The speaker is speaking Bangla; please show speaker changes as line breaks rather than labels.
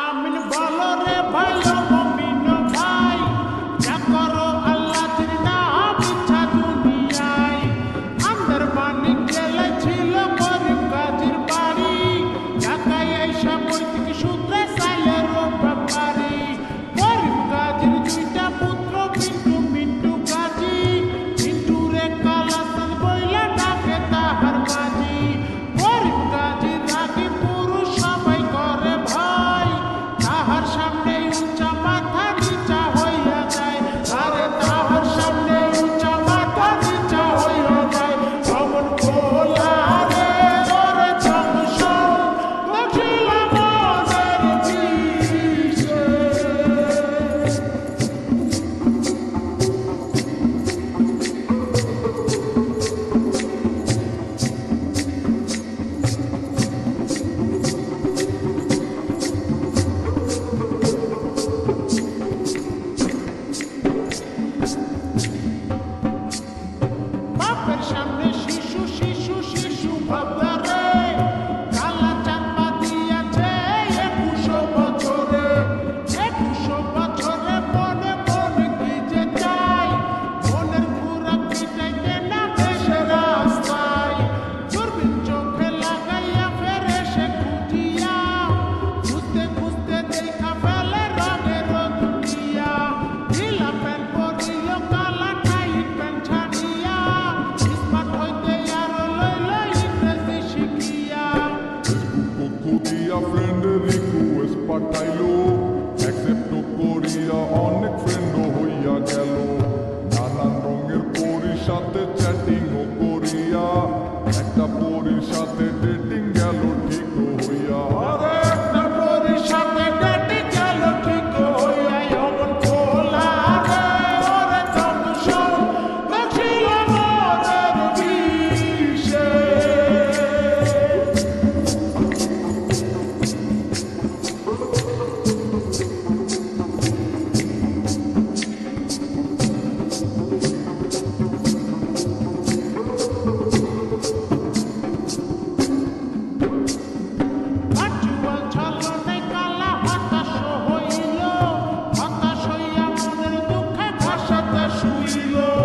আমিন বল রে ভাই
করিয়া ফ্রেন্ড রিকোয়েস্ট পাঠাইলো অ্যাকসেপ্ট করিয়া অনেক ফ্রেন্ড হইয়া গেল নানান রঙের পরির সাথে চ্যাটিংও করিয়া একটা we love.